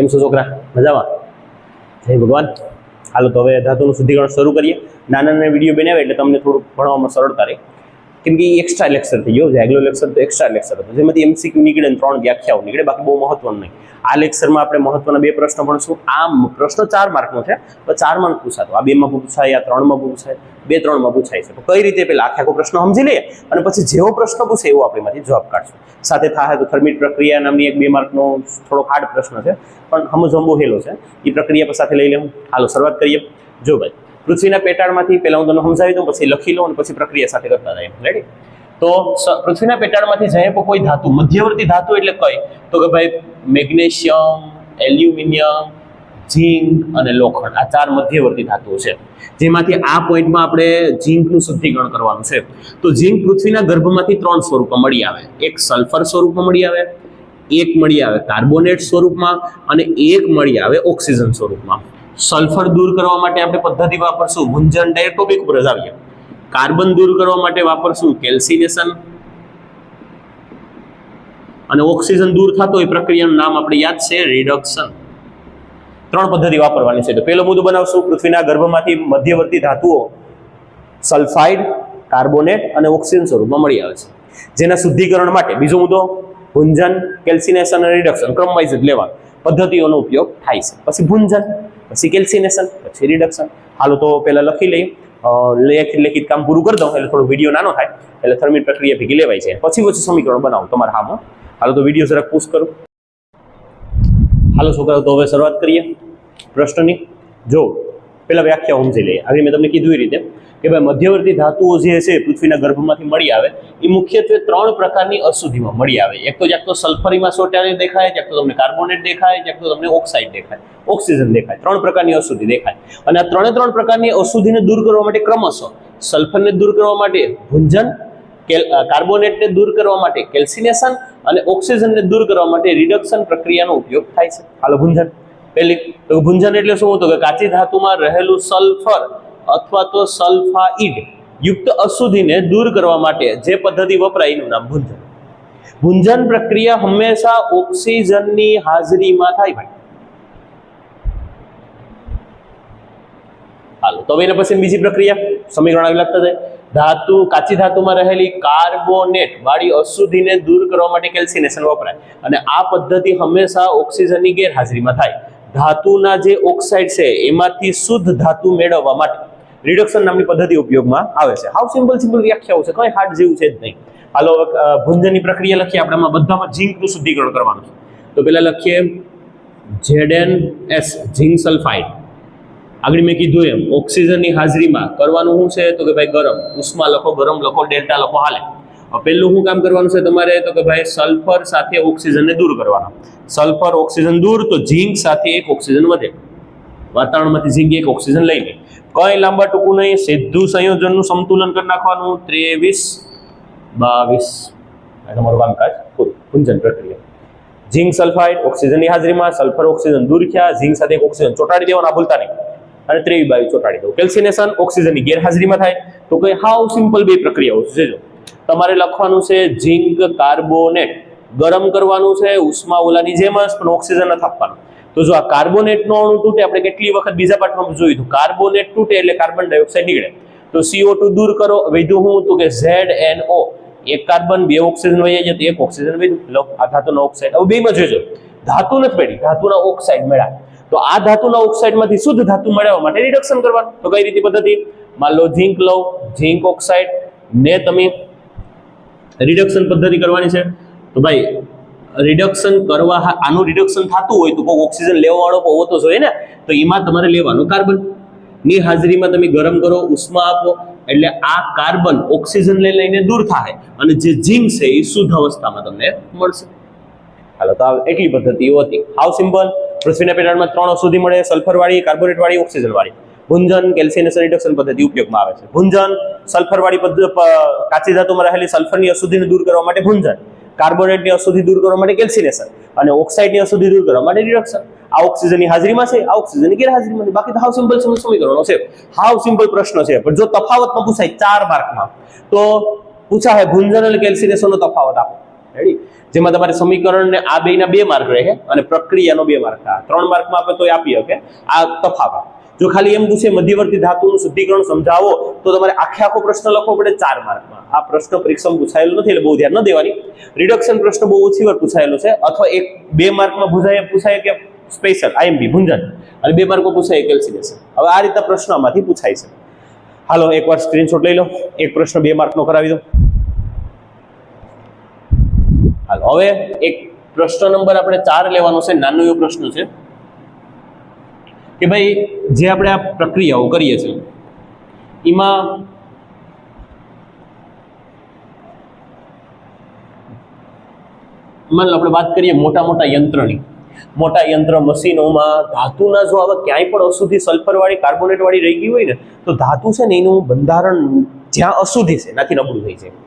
કેમ છો છોકરા? મજામાં? જય ભગવાન. હાલો તો હવે ધાતુનું શુદ્ધિકરણ શરૂ કરીએ. નાના નાના વીડિયો બનાવે એટલે તમને થોડુંક ભણવામાં સરળતા રહે. કેમ કે એક્સ્ટ્રા લેક્ચર થઈ ગયો. રેગ્યુલર લેક્ચર તો એક્સ્ટ્રા લેક્ચર હતો. જેમાંથી એમસીક્યુ નીકળે ને ત્રણ વ્યાખ્યાઓ નીકળે, બાકી બહુ મહત્વનું નહીં. આ લેક્ચરમાં આપણે મહત્વના બે પ્રશ્ન ભણશું. આ પ્રશ્ન ચાર માર્કનો છે, તો ચાર માર્ક પૂછાતો. આ બેમાં પૂછાય, આ ત્રણમાં પૂછાય, બે ત્રણમાં પૂછાય છે. તો કઈ રીતે પેલા આખે આખો પ્રશ્ન સમજી લઈએ અને પછી જેવો પ્રશ્ન પૂછે એવો આપણે એમાંથી જવાબ કાઢશું. સાથે થાય તો થર્મિટ પ્રક્રિયા નામની એક બે માર્કનો થોડો હાર્ડ પ્રશ્ન છે, પણ બહુ હેલો છે. એ પ્રક્રિયા સાથે લઈ લેવું હાલો, શરૂઆત કરીએ. જો ભાઈ પૃથ્વીના પેટાળમાંથી પહેલા હું તમને સમજાવી દઉં, પછી લખી લો અને પછી પ્રક્રિયા સાથે કરતા જાય રેડી તો પૃથ્વીના પેટાળમાંથી જાય પણ કોઈ ધાતુ, મધ્યવર્તી ધાતુ એટલે કઈ? તો કે ભાઈ મેગ્નેશિયમ, એલ્યુમિનિયમ, ઝીંક અને લોખંડ. આ ચાર મધ્યવર્તી ધાતુઓ છે. જેમાંથી આ પોઈન્ટમાં આપણે ઝીંકનું શુદ્ધિકરણ કરવાનું છે. તો ઝીંક પૃથ્વીના ગર્ભમાંથી ત્રણ સ્વરૂપમાં મળી આવે. એક સલ્ફર સ્વરૂપમાં મળી આવે, એક મળી આવે કાર્બોનેટ સ્વરૂપમાં અને એક મળી આવે ઓક્સિજન સ્વરૂપમાં. સલ્ફર દૂર કરવા માટે આપણે પદ્ધતિ વાપરશું. ભૂંજન ડાયરેક્ટ ઉપર જ આવીએ. કાર્બન દૂર કરવા માટે વાપરશું કેલ્સિનેશન. અને ઓક્સિજન દૂર થતો એ પ્રક્રિયાનું નામ આપણે યાદ છે રિડક્શન ત્રણ પદ્ધતિ વાપરવાની છે. તો પહેલો મુદ્દો બનાવશું, પૃથ્વીના ગર્ભમાંથી મધ્યવર્તી ધાતુઓ સલ્ફાઇડ, કાર્બોનેટ અને ઓક્સિજન સ્વરૂપમાં મળી આવે છે. જેના શુદ્ધિકરણ માટે બીજો મુદ્દો ભુંજન કેલ્સિનેશન અને રિડક્શન ક્રમવાઇઝ લેવા પદ્ધતિઓનો ઉપયોગ થાય છે. પછી ભુંજન પછી કેલ્સિનેશન પછી રિડક્શન હાલો તો પહેલાં લખી લઈએ. લેખિત કામ પૂરું કરી દઉં, એટલે થોડો વીડિયો નાનો થાય, એટલે થર્મિટ પ્રક્રિયા ભેગી લેવાય છે. પછી પછી સમીકરણ બનાવું તમારા હામાં હાલો તો વીડિયો જરાક પુશ કરું. હાલો છોકરાઓ, તો હવે શરૂઆત કરીએ પ્રશ્નની. જો, પહેલાં વ્યાખ્યા સમજી લઈએ. આવી મેં તમને કીધું એ રીતે કે ભાઈ મધ્યવર્તી ધાતુઓ જે છે પૃથ્વીના ગર્ભમાંથી મળી આવે એ મુખ્યત્વે ત્રણ પ્રકારની અશુદ્ધિમાં મળી આવે. એક તો જ્યાં તો સલ્ફરીમાં સોટારી દેખાય, જ્યાં તો તમને કાર્બોનેટ દેખાય, જ્યાં તો તમને ઓક્સાઇડ દેખાય, ઓક્સિજન દેખાય. ત્રણ પ્રકારની અશુદ્ધિ દેખાય. અને આ ત્રણે ત્રણ પ્રકારની અશુદ્ધિને દૂર કરવા માટે ક્રમશઃ સલ્ફરને દૂર કરવા માટે ભુંજન કાર્બોનેટને દૂર કરવા માટે કેલ્સિનેશન અને ઓક્સિજનને દૂર કરવા માટે રિડક્શન પ્રક્રિયાનો ઉપયોગ થાય છે. હાલો, ભુંજન. પહેલી, તો ભુંજન એટલે શું? હતું કે કાચી ધાતુમાં રહેલું સલ્ફર અથવા તો સલ્ફાઇડ. યુક્ત અશુદ્ધિને દૂર કરવા માટે જે પદ્ધતિ વપરાય એનું નામ ભૂંજન. ભૂંજન પ્રક્રિયા હંમેશા ઓક્સિજનની હાજરીમાં થાય ભાઈ. હાલો, તો એના પછી બીજી પ્રક્રિયા. સમીકરણ આવી લાગતા જાય. ધાતુ, કાચી ધાતુમાં રહેલી કાર્બોનેટ વાળી અશુદ્ધિને દૂર કરવા માટે કેલ્સિનેશન વપરાય. અને આ પદ્ધતિ હંમેશા ઓક્સિજનની ગેરહાજરીમાં થાય. ધાતુના જે ઓક્સાઇડ છે, એમાંથી શુદ્ધ ધાતુ મેળવવા માટે. રિડક્શન નામની પદ્ધતિ ઉપયોગમાં આવે છે. હાવ સિમ્પલ સિમ્પલ વ્યાખ્યાઓ છે. કઈ હાર્ડ જેવું છે જ નહીં. હાલો ભંજનની પ્રક્રિયા લખીએ આપણે. બધામાં ઝીંકનું શુદ્ધિકરણ કરવાનું છે. તો પહેલાં લખીએ ઝેડ એસ ઝીંક સલ્ફાઇડ આગળ મેં કીધું એમ, ઓક્સિજનની હાજરીમાં કરવાનું શું છે? તો કે ભાઈ ગરમ. ઉષ્મા લખો, ગરમ લખો, ડેલ્ટા લખો, હાલે. પહેલું શું કામ કરવાનું છે તમારે? તો કે ભાઈ સલ્ફર સાથે ઓક્સિજનને દૂર કરવાનું. સલ્ફર ઓક્સિજન દૂર, તો ઝીંક સાથે એક ઓક્સિજન વધે. વાતાવરણમાંથી ઝીંક એક ઓક્સિજન લઈ લે કઈ લાંબા ટૂંકું નહીં, સીધું સંયોજનનું સંતુલન કરી નાખવાનું. ત્રેવીસ, બાવીસ. તમારું કામકાજ પુંજન પ્રક્રિયા. ઝીંક સલ્ફાઇડ ઓક્સિજનની હાજરીમાં સલ્ફર ઓક્સિજન દૂર થયા, ઝીંક સાથે એક ઓક્સિજન ચોટાડી દેવાના ભૂલતા નહીં. અને ત્રેવી બાવી ચોટાડી દો કેલ્સિનેશન ઓક્સિજનની ગેરહાજરીમાં થાય. તો કે હાવ સિમ્પલ બે પ્રક્રિયાઓ છે, જો. તમારે લખવાનું છે ઝીંક કાર્બોનેટ. ગરમ કરવાનું છે ઉષ્મા ઓલાની જેમ જ, પણ ઓક્સિજન નથી આપવાનું. તો જો આ કાર્બોનેટનો અણુ તૂટે, આપણે કેટલી વખત બીજા પાઠમાં જોયું હતું? કાર્બોનેટ તૂટે એટલે કાર્બન ડાયોક્સાઇડ નીકળે. તો CO2 દૂર કરો. વૈધું હું તો કે ZNO એક કાર્બન, બે ઓક્સિજન વહી જાય તો એક ઓક્સિજન વૈધું લો, આ ધાતુનો ઓક્સાઇડ. હવે બેમાં જોજો. ધાતુ નથી મળી ધાતુના ઓક્સાઇડ મળ્યા. તો આ ધાતુના ઓક્સાઇડમાંથી શુદ્ધ ધાતુ મેળવવા માટે રિડક્શન કરવાનું. તો કઈ રીતે પદ્ધતિ? માન લો ઝીંક લો ઝીંક ઓક્સાઇડ ને તમે રિડક્શન પદ્ધતિ કરવાની છે. તો ભાઈ રિડક્શન કરવા આનું રિડક્શન થતું હોય તો ઓક્સિજન લેવા વાળો હોવો તો જોઈએ ને? તો એમાં તમારે લેવાનું કાર્બનની હાજરીમાં તમે ગરમ કરો, ઉષ્મા આપો, એટલે આ કાર્બન ઓક્સિજન લઈ લઈને દૂર થાય અને જે ઝીંક છે એ શુદ્ધ અવસ્થામાં તમને મળશે. હાલો, તો એટલી પદ્ધતિઓ હતી. હાઉ સિમ્પલ પૃથ્વીના પેટાળમાં ત્રણ ઔષધિ મળે સલ્ફરવાળી કાર્બોનેટવાળી ઓક્સિજનવાળી ઓક્સિજન વાળી ભુંજન કેલ્સિનેશન રિડક્શન પદ્ધતિ ઉપયોગમાં આવે છે. ભુંજન સલ્ફરવાળી પદ્ધતિ કાચી ધાતુમાં રહેલી સલ્ફરની અશુદ્ધિને દૂર કરવા માટે ભુંજન. કાર્બોનેટની અશુદ્ધિ દૂર કરવા માટે કેલ્સિનેશન અને ઓક્સાઇડની અશુદ્ધિ દૂર કરવા માટે રિડક્શન. આ ઓક્સિજનની હાજરીમાં છે, આ ઓક્સિજનની ગેરહાજરીમાં બાકી તો હાવ સિમ્પલ સમીકરણો છે. હાવ સિમ્પલ પ્રશ્ન છે. પણ જો તફાવતમાં પૂછાય ચાર માર્કમાં, તો પૂછાય ભુંજન અને કેલ્સિનેશનનો તફાવત આપો. રેડી જેમાં તમારે સમીકરણને આ બેના બે માર્ક રહે અને પ્રક્રિયાનો બે માર્ક થાય. ત્રણ માર્કમાં આપણે તો આપી શકે. આ તફાવત. જો ખાલી એમ પૂછે મધ્યવર્તી ધાતુનું શુદ્ધિકરણ સમજાવો, તો તમારે આખે આખો પ્રશ્ન લખવો પડે ચાર માર્કમાં. આ પ્રશ્ન પરીક્ષામાં પૂછાયેલો નથી, એટલે બહુ ધ્યાન ન દેવાની. રિડક્શન પ્રશ્ન બહુ ઓછી વાર પૂછાયેલો છે, અથવા એક બે માર્કમાં પૂછાય પૂછાય કે સ્પેશિયલ આઈએમબી ભુંજન. અને બે માર્કમાં પૂછાય કેલ્સિનેશન હવે આ રીતના પ્રશ્ન આમાંથી પૂછાય છે. હાલો, એકવાર સ્ક્રીનશોટ લઈ લો. એક પ્રશ્ન બે માર્કનો કરાવી દો. હાલો. હવે એક પ્રશ્ન નંબર આપણે ચાર લેવાનો છે, નાનો એવો પ્રશ્ન છે કે ભાઈ, જે આપણે આ પ્રક્રિયાઓ કરીએ છીએ, એમાં માન લો આપણે વાત કરીએ મોટા મોટા યંત્રની. મોટા યંત્ર મશીનોમાં ધાતુના જો આવા ક્યાંય પણ અશુદ્ધિ સલ્ફરવાળી કાર્બોનેટવાળી રહી ગઈ હોય ને, તો ધાતુ છે ને એનું બંધારણ જ્યાં અશુદ્ધિ છે, એનાથી નબળું થઈ જાય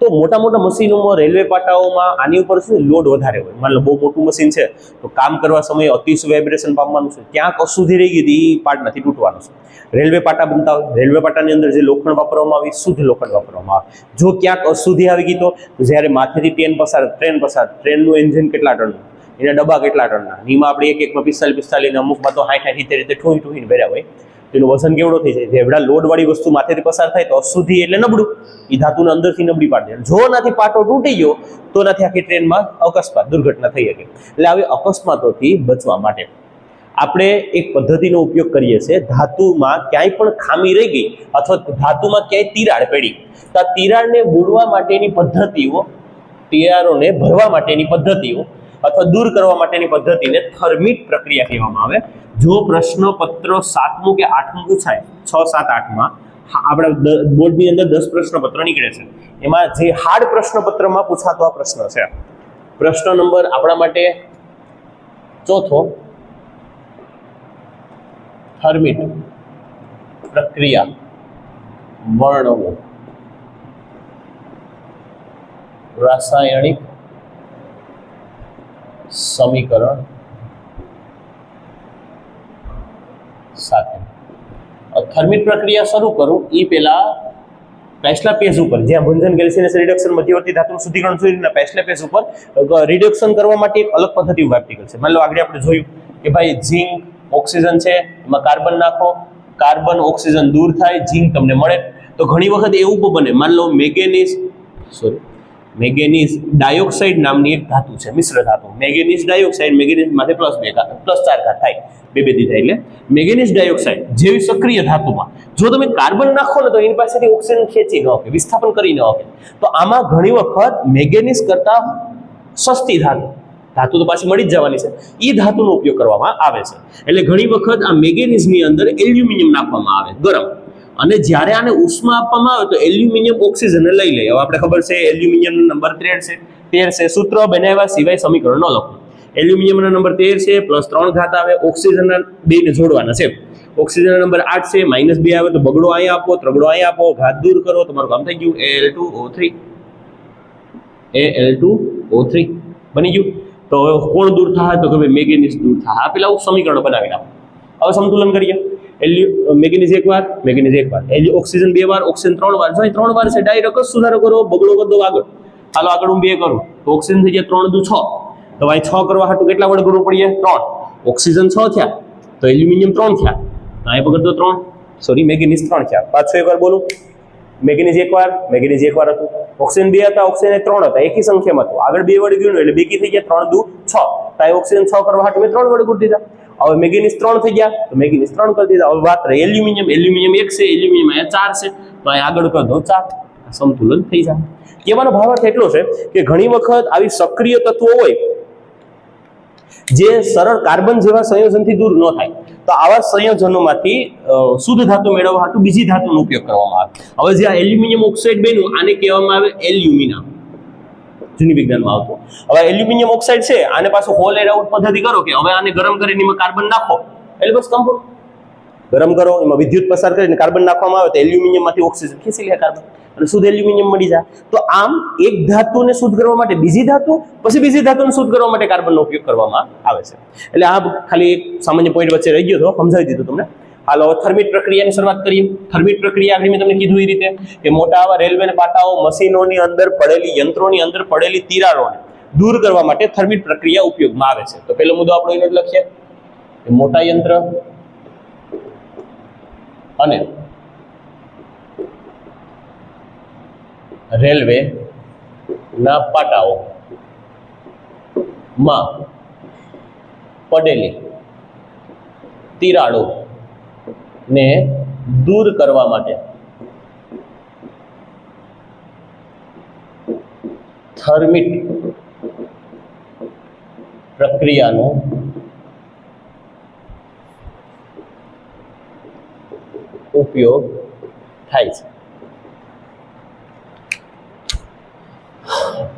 તો મોટા મોટા મશીનોમાં રેલવે પાટાઓમાં આની ઉપર શું લોડ વધારે હોય. માની બહુ મોટું મશીન છે, તો કામ કરવા સમયે અતિશ વાઇબ્રેશન પામવાનું છે. ક્યાંક અશુદ્ધિ રહી ગઈ હતી એ પાર્ટ નથી તૂટવાનું છે. રેલવે પાટા બનતા હોય, રેલવે પાટાની અંદર જે લોખંડ વાપરવામાં આવે શુદ્ધ લોખંડ વાપરવામાં આવે. જો ક્યાંક અશુદ્ધિ આવી ગઈ તો જ્યારે માથેથી ટ્રેન પસાર ટ્રેન પસાર ટ્રેનનું એન્જિન કેટલા ટનનું એના ડબ્બા કેટલા ટનના? નીમાં આપણે એક એકમાં પિસ્તાલીસ પિસ્તાલીસ અમુકમાં તો હાઠ હાઠ રીતે ઠોઈ ઠોઈને ભર્યા હોય. તેનું વજન કેવડો થઈ જાય? જેવડા લોડવાળી વસ્તુ માથેથી પસાર થાય તો અશુદ્ધિ એટલે નબળું. એ ધાતુને અંદરથી નબળી પાડી દે. જો નાથી પાટો તૂટી ગયો, તો નાથી આખી ટ્રેનમાં અકસ્માત, દુર્ઘટના થઈ શકે. એટલે આવી અકસ્માતોથી બચવા માટે આપણે એક પદ્ધતિનો ઉપયોગ કરીએ છીએ. ધાતુમાં ક્યાંય પણ ખામી રહી ગઈ અથવા ધાતુમાં ક્યાંય તિરાડ પડી, તો આ તિરાડને બુડવા માટેની પદ્ધતિઓ, તિરાડોને ભરવા માટેની પદ્ધતિઓ અથવા દૂર કરવા માટેની પદ્ધતિને થર્મિટ પ્રક્રિયા કહેવામાં આવે. જો પ્રશ્નપત્ર સાતમું કે આઠમું પૂછાય, છ, સાત, આઠમાં આપણા બોર્ડની અંદર દસ પ્રશ્નપત્ર નીકળે છે. એમાં જે હાર્ડ પ્રશ્નપત્રમાં પૂછાતો આ પ્રશ્ન છે. પ્રશ્ન નંબર આપણા માટે ચોથો, થર્મિટ પ્રક્રિયા વર્ણવો. રાસાયણિક સમીકરણ સાથે થર્મિટ પ્રક્રિયા શરૂ કરું. એ પહેલા પેસ્લા પેજ ઉપર. જ્યાં ભંજન કેલ્સિયસ રિડક્શન મધ્યવર્તી ધાતુનું શુદ્ધિકરણ સુધીના પેસ્લા પેજ ઉપર રિડક્શન કરવા માટે એક અલગ પદ્ધતિ પ્રેક્ટિકલ છે. માની લો આગળ આપણે જોયું કે ભાઈ ઝીંક ઓક્સિજન છે, એમાં કાર્બન નાખો. કાર્બન ઓક્સિજન દૂર થાય, ઝીંક તમને મળે. તો ઘણી વખત એવું પણ બને. માની લો મેગેનીઝ, સોરી મેગેનીઝ ડાયોક્સાઇડ નામની એક ધાતુ છે, મિશ્ર ધાતુ. મેગેનીઝ ડાયોક્સાઇડ મેગેનીઝ માટે પ્લસ બે ઘાત પ્લસ ચાર ઘાત થાય. બે બે દીધા એટલે મેગેનીઝ ડાયોક્સાઇડ જેવી સક્રિય ધાતુમાં, જો તમે કાર્બન નાખો ને તો એની પાસેથી ઓક્સિજન ખેંચી ન શકે, વિસ્થાપન કરી ન હોય તો આમાં ઘણી વખત મેગેનીઝ કરતા સસ્તી ધાતુ ધાતુ તો પાછી મળી જ જવાની છે. એ ધાતુનો ઉપયોગ કરવામાં આવે છે. એટલે ઘણી વખત આ મેગેનીઝની અંદર એલ્યુમિનિયમ નાખવામાં આવે, ગરમ. અને જ્યારે આને ઉષ્મા આપવામાં આવે તો એલ્યુમિનિયમ ઓક્સિજનને લઈ લે. હવે આપણે ખબર છે એલ્યુમિનિયમ નંબર તેર છે. તેર છે સૂત્ર બનાવ્યા સિવાય સમીકરણ ન લખો એલ્યુમિનિયમનો નંબર તેર છે, પ્લસ ત્રણ ઘાત આવે, ઓક્સિજનના બેને જોડવાના છે. ઓક્સિજનનો નંબર આઠ છે, માઇનસ બે આવે તો બગડો અહીંયા આપો ત્રગડો અહીંયા આપો, ઘાત દૂર કરો તમારું કામ થઈ ગયું. L two O three A L two O three બની ગયું. તો હવે કોણ દૂર થાય? તો કે ભાઈ મેગેનીઝ દૂર થાય. આ પેલા સમીકરણ બનાવી નાખો. હવે સંતુલન કરીએ. એલ્યુ મેગ્નેઝ એક વાર, મેગ્નેઝ એક વાર. એલ્યુ ઓક્સિજન બે વાર, ઓક્સિજન ત્રણ વાર. જો ત્રણ વાર છે ડાયરેક્ટ જ સુધારો કરો, બગડો કરી આગળ. હાલો, આગળ હું બે કરું. તો ઓક્સિજન થઈ ગયા ત્રણ, દુ છ. તો અહીં છ કરવા હાટું કેટલા વડે કરવું પડીએ? ત્રણ. ઓક્સિજન છ થયા, તો એલ્યુમિનિયમ ત્રણ થયા. આ પકડ દો ત્રણ. સોરી મેગ્નેઝ ત્રણ થયા. પાછું એક વાર બોલું. વાર, મેગ્નેઝ એક વાર હતું. ઓક્સિજન બે હતા, ઓક્સિજન ત્રણ હતા. એકી સંખ્યામાં હતું. આગળ બે વડે ગયું એટલે બેકી થઈ ગયા ત્રણ, દુ, છ. તો ઓક્સિજન છ કરવા હાટું મેં ત્રણ વડે કરી દીધા. હવે મેગ્નેઝ ત્રણ થઈ ગયા. તો મેગ્નેઝ ત્રણ કરી દીધા. હવે વાત રહી એલ્યુમિનિયમ. એલ્યુમિનિયમ એક છે, એલ્યુમિનિયમ અહીંયા ચાર છે. તો અહીંયા આગળ કરી ચાર. સંતુલન થઈ જાય. કહેવાનો ભાવાર્થ એટલો છે કે ઘણી વખત આવી સક્રિય તત્વો હોય જે સરળ કાર્બન જેવા સંયોજનથી દૂર ન થાય. તો આવા સંયોજનોમાંથી શુદ્ધ ધાતુ મેળવવા બીજી ધાતુનો ઉપયોગ કરવામાં આવે. હવે જે આ એલ્યુમિનિયમ ઓક્સાઇડ બન્યું, આને કહેવામાં આવે એલ્યુમિના. જૂની વિજ્ઞાનમાં આવતું. હવે એલ્યુમિનિયમ ઓક્સાઇડ છે, આને પાછું હોલ એર આઉટ પદ્ધતિ કરો કે હવે આને ગરમ કરીને એમાં કાર્બન નાખો. એટલે બસ કમ્પ્લીટ ગરમ કરો, એમાં વિદ્યુત પસાર કરીને કાર્બન નાખવામાં આવે તો એલ્યુમિનિયમમાંથી ઓક્સિજન ખેંચી લે કાર્બન. અને શુદ્ધ એલ્યુમિનિયમ મળી જાય. તો આમ એક ધાતુને શુદ્ધ કરવા માટે બીજી ધાતુ, પછી બીજી ધાતુને શુદ્ધ કરવા માટે કાર્બનનો ઉપયોગ કરવામાં આવે છે. એટલે આ ખાલી સામાન્ય પોઈન્ટ વચ્ચે રહી ગયો હતો, સમજાવી દીધું તમને. હાલો થર્મિટ પ્રક્રિયાની શરૂઆત કરીએ. થર્મિટ પ્રક્રિયા આગળ મેં તમને કીધું એ રીતે કે મોટા આવા રેલવે પાટાઓ, મશીનોની અંદર પડેલી, યંત્રોની અંદર પડેલી તિરાડોને દૂર કરવા માટે થર્મિટ પ્રક્રિયા ઉપયોગમાં આવે છે. તો પેલો મુદ્દો આપણો એનો જ લખીએ. મોટા યંત્ર અને રેલવે ના પાટાઓ માં પડેલી તિરાડો ને દૂર કરવા માટે. થર્મિટ પ્રક્રિયાનો ઉપયોગ થાય છે.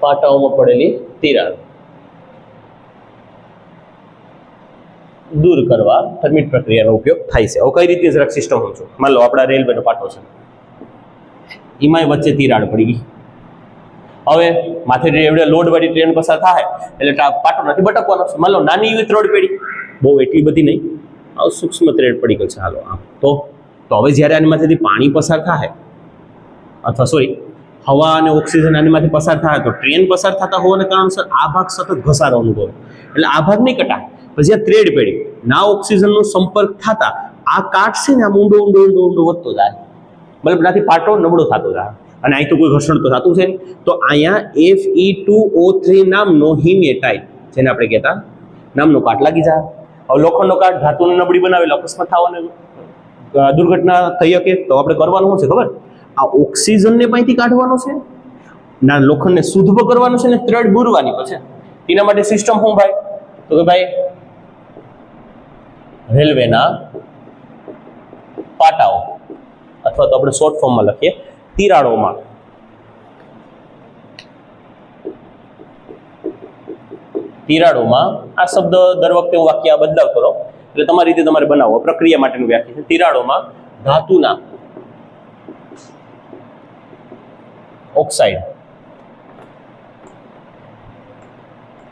પાટાઓમાં પડેલી તિરાડ. દૂર કરવા થર્મિટ પ્રક્રિયાનો ઉપયોગ થાય છે. હવે કઈ રીતે જરાક સિસ્ટમ હું છું? માન લો, આપણા રેલવેનો પાટો છે. એમાંય વચ્ચે તિરાડ પડી ગઈ. હવે માથે એવડે લોડવાળી ટ્રેન પસાર થાય, એટલે પાટો નથી બટકવાનો છે માન લો, નાની એવી ત્રોડ પડી. બહુ એટલી બધી નહીં. આવું સૂક્ષ્મ ત્રેડ પડી ગયો છે. હાલો, આમ. તો તો હવે જ્યારે આની માથેથી પાણી પસાર થાય, અથવા સોરી હવા અને ઓક્સિજન આનીમાંથી પસાર થાય, તો ટ્રેન પસાર થતા હોવાને કારણસર આ ભાગ સતત ઘસારો અનુભવે. એટલે આ ભાગ નહીં કટાય. પછી આ ત્રેડ પેડી. ના ઓક્સિજનનો સંપર્ક થતા આ કાટ છે ને આમ ઊંડો ઊંડો ઊંડો ઊંડો વધતો જાય. મતલબ એનાથી પાટો નબળો થતો જાય. અને અહીં તો કોઈ ઘર્ષણ તો થતું છે. તો અહીંયા F E two O three નામનો હિમેટાઇટ જેને આપણે કહેતા નામનો કાટ લાગી જાય. હવે લોખંડનો કાટ ધાતુને નબળી બનાવેલો, અકસ્માત થવાને દુર્ઘટના થઈ શકે તો આપણે કરવાનું શું છે ખબર? આ ઓક્સિજનને પાઈથી કાઢવાનો છે. ના, લોખંડને શુદ્ધ કરવાનું છે ને ત્રડ બુરવાની પછી એના માટે સિસ્ટમ શું ભાઈ? તો કે ભાઈ રેલવેના પાટાઓ. અથવા તો આપણે શોર્ટ ફોર્મમાં લખીએ, તિરાડોમાં. તિરાડોમાં આ શબ્દ દર વખતે હું વાક્ય બદલાવ કરો એટલે તમારી રીતે તમારે બનાવો પ્રક્રિયા માટેનું વ્યાખ્યા છે. તિરાડોમાં ધાતુના ઓક્સાઇડ.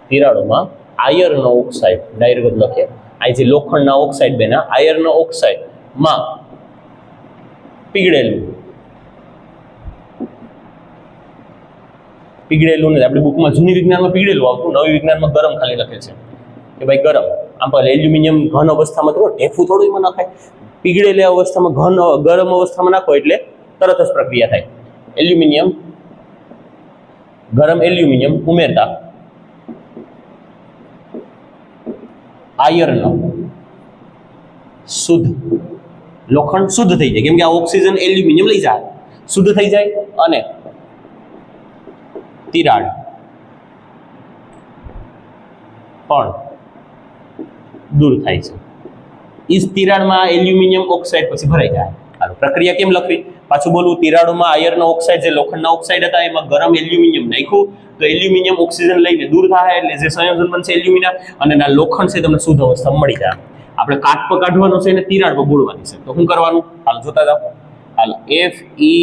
તિરાડોમાં આયરનો ઓક્સાઇડ. ડાયરેક્ટ જ લખીએ. આ જે લોખંડના ઓક્સાઇડ બેના આયર્નના ઓક્સાઇડમાં પીગળેલું. પીગળેલું નથી. આપણી બુકમાં જૂની વિજ્ઞાનમાં પીગળેલું આવતું, નવી વિજ્ઞાનમાં ગરમ ખાલી લખે છે. કે ભાઈ ગરમ. આમ પણ એલ્યુમિનિયમ ઘન અવસ્થામાં તો ઢેફું થોડું એમાં નાખાય. પીગળેલી અવસ્થામાં ઘન, ગરમ અવસ્થામાં નાખો એટલે તરત જ પ્રક્રિયા થાય. એલ્યુમિનિયમ, ગરમ એલ્યુમિનિયમ ઉમેરતા. આયર્ન શુદ્ધ. લોખંડ શુદ્ધ થઈ જાય. કેમ કે આ ઓક્સિજન એલ્યુમિનિયમ લઈ જાય શુદ્ધ થઈ જાય અને તિરાડ. પણ દૂર થાય છે. ઈ તિરાડમાં એલ્યુમિનિયમ ઓક્સાઇડ પછી ભરાઈ જાય. હાલો, પ્રક્રિયા કેમ લખવી? પાછું બોલું, તિરાડોમાં આયર્ન ઓક્સાઇડ જે લોખંડના ઓક્સાઇડ હતા, એમાં ગરમ એલ્યુમિનિયમ નાખ્યું. તો એલ્યુમિનિયમ ઓક્સિજન લઈને દૂર થાય, એટલે જે સંયોજન બનશે એલ્યુમિના અને ના લોખંડ છે, તમને શુદ્ધ અવસ્થા મળી જાય. આપણે કાટ પર કાઢવાનો છે અને તિરાડ પર બોળવાની છે. તો શું કરવાનું? હાલ જોતા જાઓ. હાલ F E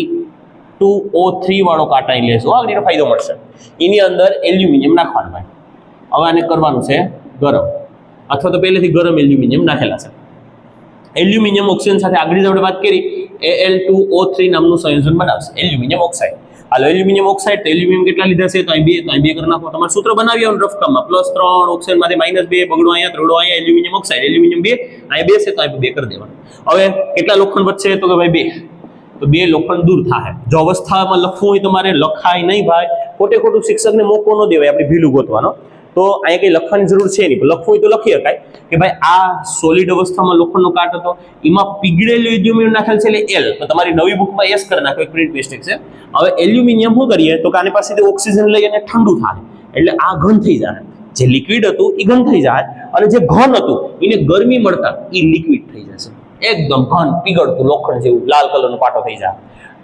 two O three વાળો કાટ અહીં લેશો. આગળ એનો ફાયદો મળશે. એની અંદર એલ્યુમિનિયમ નાખવાનું ભાઈ હવે આને કરવાનું છે ગરમ. અથવા તો પહેલેથી ગરમ એલ્યુમિનિયમ નાખેલા છે. એલ્યુમિનિયમ ઓક્સિજન સાથે આગળ આપણે વાત કરી એલ ટુ ઓ થ્રી નામનું સંયોજન બનાવશે. Aluminium oxide. હાલો, એલ્યુમિનિયમ ઓક્સાઇડ તો એલ્યુમિનિયમ કેટલા લીધા છે? તો અહીં બે, તો અહીં બે કરી નાખો. તમારે સૂત્ર બનાવી આવવાનું રફ કામમાં પ્લસ ત્રણ ઓક્સિજનમાંથી માઇનસ બે, બગડો અહીંયા, ત્રડો અહીંયા, એલ્યુમિનિયમ ઓક્સાઇડ, એલ્યુમિનિયમ બે અહીંયા બે છે, તો અહીં બે કરી દેવાનું. હવે કેટલા લોખંડ વધશે? તો કે ભાઈ બે. તો બે લોખંડ દૂર થાય. જો અવસ્થામાં લખવું હોય તમારે લખાય નહીં ભાઈ. ખોટે ખોટું શિક્ષકને મોકો ન દેવાય, આપણે ભીલું ગોતવાનો. તો અહીંયા કંઈ લખવાની જરૂર છે નહીં. લખવું હોય તો લખી શકાય. કે ભાઈ આ સોલિડ અવસ્થામાં લોખંડનો કાટ હતો. એમાં પીગળેલું એલ્યુમિનિયમ નાખેલ છે એટલે એલ તો તમારી નવી બુકમાં એસ કરી નાખો. એક પ્રિન્ટ મિસ્ટેક છે હવે એલ્યુમિનિયમ શું કરીએ? તો કે આની પાસેથી ઓક્સિજન લઈ અને ઠંડુ થાય. એટલે આ ઘન થઈ જાય. જે લિક્વિડ હતું એ ઘન થઈ જાય. અને જે ઘન હતું એને ગરમી મળતા એ લિક્વિડ થઈ જશે. એકદમ ઘન, પીગળતું લોખંડ જેવું, લાલ કલરનો પાટો થઈ જાય.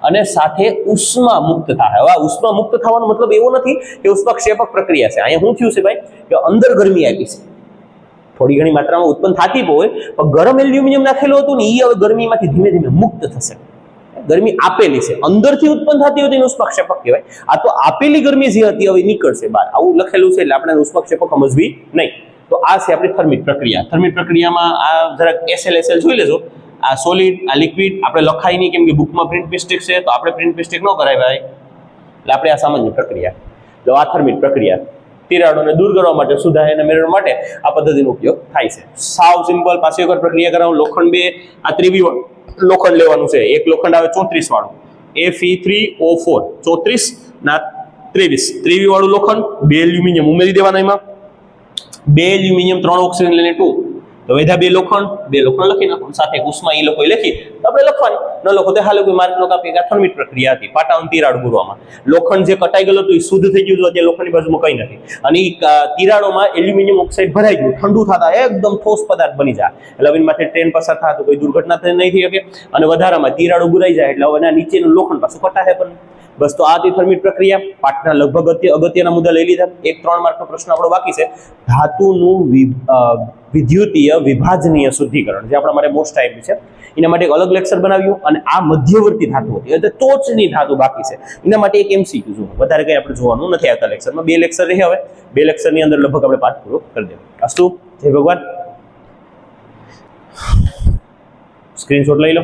અને સાથે ઉષ્મા મુક્ત થાય. હવે ઉષ્મા મુક્ત થવાનો મતલબ એવો નથી કે ઉષ્માક્ષેપક પ્રક્રિયા છે. અહીંયા શું થયું છે ભાઈ? કે અંદર ગરમી આપી છે. થોડી ઘણી માત્રામાં ઉત્પન્ન થતી હોય, પણ ગરમ એલ્યુમિનિયમ નાખેલું હતું ને એ હવે ગરમીમાંથી ધીમે ધીમે મુક્ત થશે. ગરમી આપેલી છે. અંદરથી ઉત્પન્ન થતી હતી ઉષ્માક્ષેપક કહેવાય. આ તો આપેલી ગરમી જે હતી હવે નીકળશે બહાર. આવું લખેલું છે એટલે આપણે ઉષ્માક્ષેપક સમજવી નહીં. તો આ છે આપણી થર્મિટ પ્રક્રિયા. થર્મિટ પ્રક્રિયામાં આ જરાક એસએલ એસએલ જોઈ લેજો. આ સોલિડ આ લિક્વિડ આપણે લખાય નહીં કેમ કે બુકમાં પ્રિન્ટ મિસ્ટેક છે, તો આપણે પ્રિન્ટ મિસ્ટેક ન કરાય ભાઈ. એટલે આપણે આ સામાન્ય પ્રક્રિયા. એટલે આ પ્રક્રિયા, તિરાડોને દૂર કરવા માટે સુધારા અને મેળવવા માટે આ પદ્ધતિનો ઉપયોગ થાય છે. સાવ સિમ્પલ પાછી વખત પ્રક્રિયા કરાવું. લોખંડ બે, આ ત્રિવી લોખંડ લેવાનું છે. એક લોખંડ આવે ચોત્રીસ વાળું. F E three O four ચોત્રીસ ના ત્રેવીસ. ત્રેવીસ વાળું લોખંડ, બે એલ્યુમિનિયમ ઉમેરી દેવાના એમાં. બે એલ્યુમિનિયમ, ત્રણ ઓક્સિજન લઈને ટુ. તો વધ્યા બે લોખંડ બે લોખંડ લખી નાખો સાથે ઉષ્મા એ લોકોએ લખી, તો આપણે લખવાની. ન લખો તો હાલો કોઈ માર્કનો કાપી કે થર્મિટ પ્રક્રિયા હતી. પાટાውን તિરાડ ગુરવામાં. લોખંડ જે કટાઈ ગયેલું હતું એ શુદ્ધ થઈ ગયું હતું, અત્યારે લોખંડની બાજુમાં કંઈ નથી. અને તિરાડોમાં એલ્યુમિનિયમ ઓક્સાઇડ ભરાઈ ગયું. ઠંડુ થતા એકદમ ઠોસ પદાર્થ બની જાય. એટલે હવે માથે ટ્રેન પસાર થાય તો કોઈ દુર્ઘટના થઈ નહીં થઈ શકે. અને વધારામાં તિરાડો બુરાઈ જાય એટલે હવે એના નીચેનું લોખંડ પાછું કટાશે પણ. બસ તો આ હતી થર્મિટ પ્રક્રિયા. પાઠના લગભગ અગત્ય અગત્યના મુદ્દા લઈ લીધા. એક ત્રણ માર્કનો પ્રશ્ન આપણો બાકી છે. ધાતુનું વિદ્યુતીય વિભાજનીય શુદ્ધિકરણ, જે આપણા માટે મોસ્ટ ટાઈમ છે. એના માટે એક અલગ લેક્ચર બનાવ્યું અને આ મધ્યવર્તી ધાતુ હતી. એટલે ટોચની ધાતુ બાકી છે. એના માટે એક એમસીક્યુ જોવું વધારે કંઈ આપણે જોવાનું નથી આવતા લેક્ચરમાં બે લેક્ચર રહે હવે. બે લેક્ચરની અંદર લગભગ આપણે પાઠ પૂરો કરી દેવું અસ્તુ, જય ભગવાન. સ્ક્રીનશોટ લઈ લો.